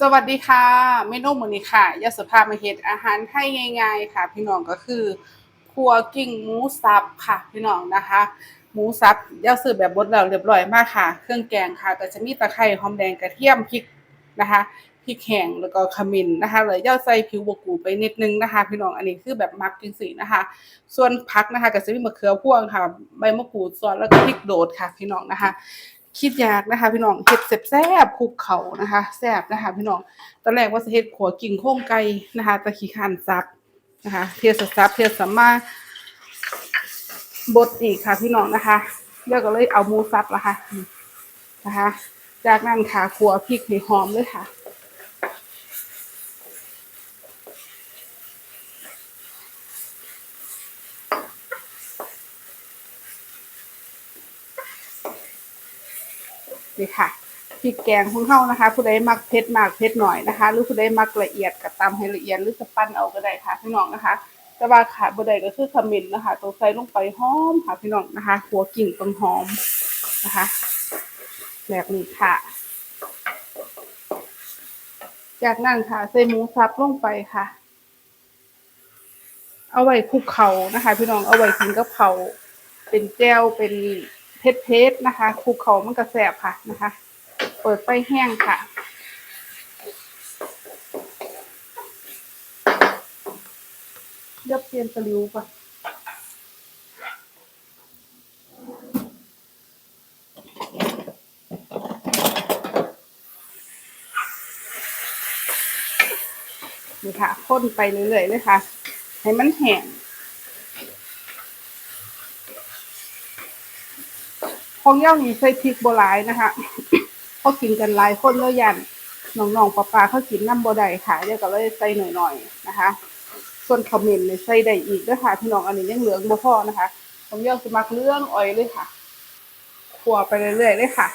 สวัสดีค่ะเมนูมื้อนี้ค่ะยาสภามาเฮ็ดอาหารไทยง่ายๆค่ะ พี่น้องก็คือคั่วกิ้งหมูสับค่ะ พี่น้องนะคะ หมูสับยาซื้อแบบบดแล้วเรียบร้อยมากค่ะ เครื่องแกงค่ะ ก็จะมีตะไคร้หอมแดงกระเทียมพริกนะคะพริกแห้งแล้วก็ขมิ้นนะคะแล้วย่าใส่ผิวบกูไปนิดนึงนะคะ พี่น้องอันนี้คือแบบมักจังซี่นะคะ ส่วนผักนะคะก็จะมีมะเขือพวงค่ะ ใบมะกรูดซอยแล้วก็พริกโดดค่ะ พี่น้องนะคะ คิดยากนะคะ พี่น้องเห็ดแซ่บๆคุกเขานะคะแซ่บนะคะ พี่น้องตอนแรกว่าจะเห็ดขัวกิ่งโค้งไก่นะคะตะขี้ขันซับนะคะ เทียสซับเทียสมาบดอีกค่ะ พี่น้องนะคะแล้วก็เลยเอาหมูซับละค่ะนะคะ จากนั้นค่ะขัวพริกให้หอมเลยค่ะ นี่ค่ะพริกแกงของเฮานะคะ ผู้ใดมักเผ็ดมากเผ็ดหน่อยนะคะ หรือผู้ใดมักละเอียดก็ตำให้ละเอียดหรือจะปั้นเอาก็ได้ค่ะพี่น้องนะคะ แต่ว่าขาดบ่ได้ก็คือขมิ้นนะคะตัวใส่ลงไปหอมค่ะพี่น้องนะคะ หัวกิ่งต้นหอมนะคะแบบนี้ค่ะจากนั้นค่ะใส่หมูสับลงไปค่ะ เอาไว้คลุกเขานะคะ พี่น้องเอาไว้กินกับเขาเป็นแจ่วเป็น เพชรเพชรนะคะคลุกเขามันก็แสบค่ะนะคะ เปิดไฟแห้งค่ะเดี๋ยวเปลี่ยนตะลิวก่อนนี่ค่ะข้นไปเรื่อยๆเลยค่ะ ให้มันแห้ง ของเย่านี่ใส่พริกโบหลายนะคะเขากินกันหลายคนแล้วยันน้องๆปลาปลาเขากินน้ำบ่ได้ค่ะเดี๋ยวก็เลยใส่หน่อยๆนะคะ ส่วนขมิ้นเนี่ยใส่ได้อีกด้วยค่ะพี่น้องอันนี้ยังเหลืองบ่พอนะคะของเย่าสมักเรื่องอ้อยเลยค่ะขัวไปเรื่อยๆเลยค่ะ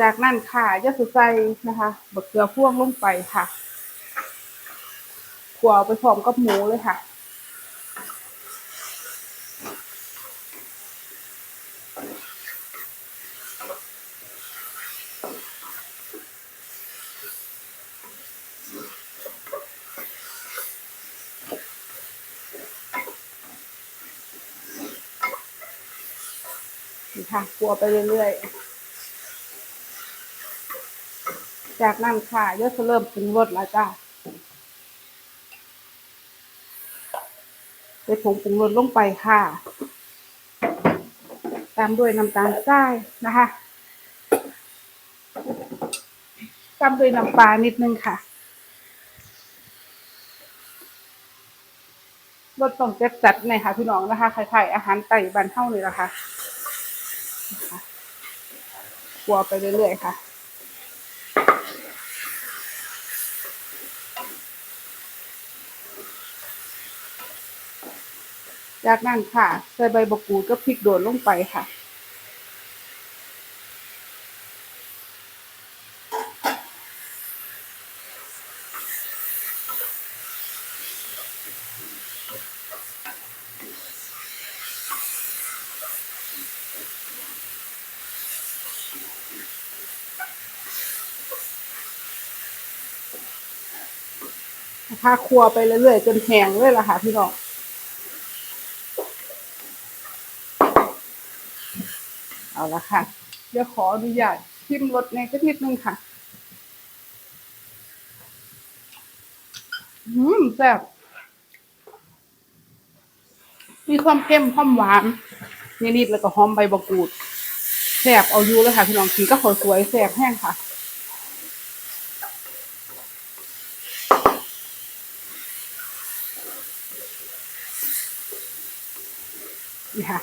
จากนั้นค่ะย่าสุใส่นะคะบะเกลือพ่วงลงไปค่ะขัวไปพร้อมกับหมูเลยค่ะ นี่ค่ะกลัวไปเรื่อยๆ จากนั้นค่ะยศเริ่มปรุงรสแล้วจ้าใส่ผงปรุงรสลงไปค่ะ ตามด้วยน้ำตาลทรายนะคะตามด้วยน้ำปลานิดนึงค่ะรสต้องจัดจัดหน่อยค่ะพี่น้องนะคะคล้ายๆอาหารไต่บ้านเท่าเลย นะคะกัวไปเรื่อยๆค่ะจากนั้นค่ะ ใส่ใบบกูดกับพริกโดดลงไปค่ะ นะคะครัวไปเรื่อยๆจนแห้งเลยล่ะค่ะพี่น้องเอาละค่ะ เดี๋ยวขออนุญาตชิมรสในสักนิดนึงค่ะอืมแซ่บมีความเข้มความหวานนิดๆแล้วก็หอมใบมะกรูด แซ่บเอาอยู่เลยค่ะพี่น้องกินก็ขาวสวยแซ่บแห้งค่ะนี่ค่ะ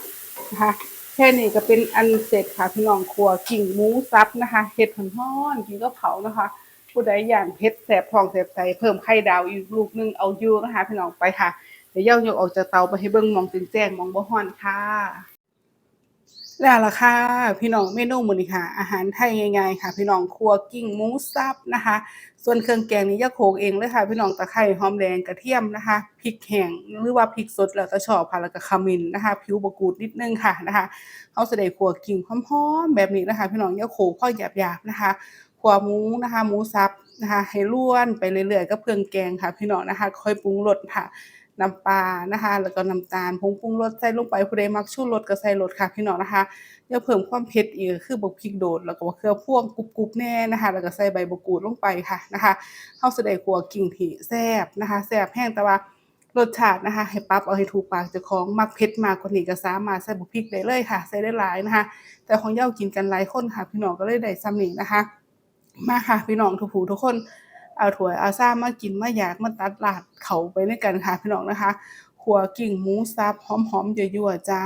นะคะแค่นี้ก็เป็นอันเสร็จค่ะพี่น้องครัวกิ่งหมูซับนะคะเห็ดห่อนๆกินก็เผานะคะ ผู้ใดอยากเผ็ดแสบท้องแสบใจเพิ่มไข่ดาวอีกลูกหนึงเอาอยู่นะคะพี่น้องไปค่ะ เดี๋ยวย่ายกออกจากเตาไปให้เบิ่งมองแจ้งมองบ่ฮ้อนค่ะ แล้วล่ะค่ะพี่น้องเมนูมื้อนี้ค่ะ อาหารไทยง่ายๆค่ะ พี่น้องครัวกิ้งหมูสับนะคะ ส่วนเครื่องแกงนี่ย่าโขลกเองเลยค่ะ พี่น้องตะไคร้หอมแดงกระเทียมนะคะพริกแห้งหรือว่าพริกสดแล้วแต่ชอบค่ะแล้วก็ขมิ้นนะคะ ผิวมะกูดนิดนึงค่ะนะคะเราเสิได้คั่วกิ้งหอมๆแบบนี้นะคะ พี่น้องอย่าโขลกพอหยาบๆนะคะครัวหมูนะคะ หมูสับนะคะ ให้ร่วนไปเรื่อยๆกับเครื่องแกงค่ะ พี่น้องนะคะ ค่อยปรุงรสค่ะ น้ำปลานะคะ แล้วก็น้ำตาลผงปรุงรสใส่ลงไปผู้ใดมักชูรสก็ใส่รสค่ะพี่น้องนะคะอย่าเพิ่มความเผ็ดอีกคือบักพริกโดดแล้วก็บักเขือพ่วงกรุบๆแน่นะคะ แล้วก็ใส่ใบมะกรูดลงไปค่ะนะคะเฮาสด้คั่วกลิ้งที่แซ่บนะคะแซ่บแห้งแต่ว่ารสชาตินะคะ ให้ปรับเอาให้ถูกปากเจ้าของมักเผ็ดมากกว่านี้ก็สามารถใส่บักพริกได้เลยค่ะ ใส่ได้หลายนะคะ แต่ของเย้ากินกันหลายคนค่ะ พี่น้องก็เลยได้ส่ำนี้นะคะ มาค่ะ พี่น้องทุกผู้ทุกคน เอาถั่วเอาซ่ามากินมาอยากมาตัดหลาดเขาไปด้วยกันค่ะพี่น้องนะคะขัวกิ่งหมูสับหอมๆยั่วๆจ้า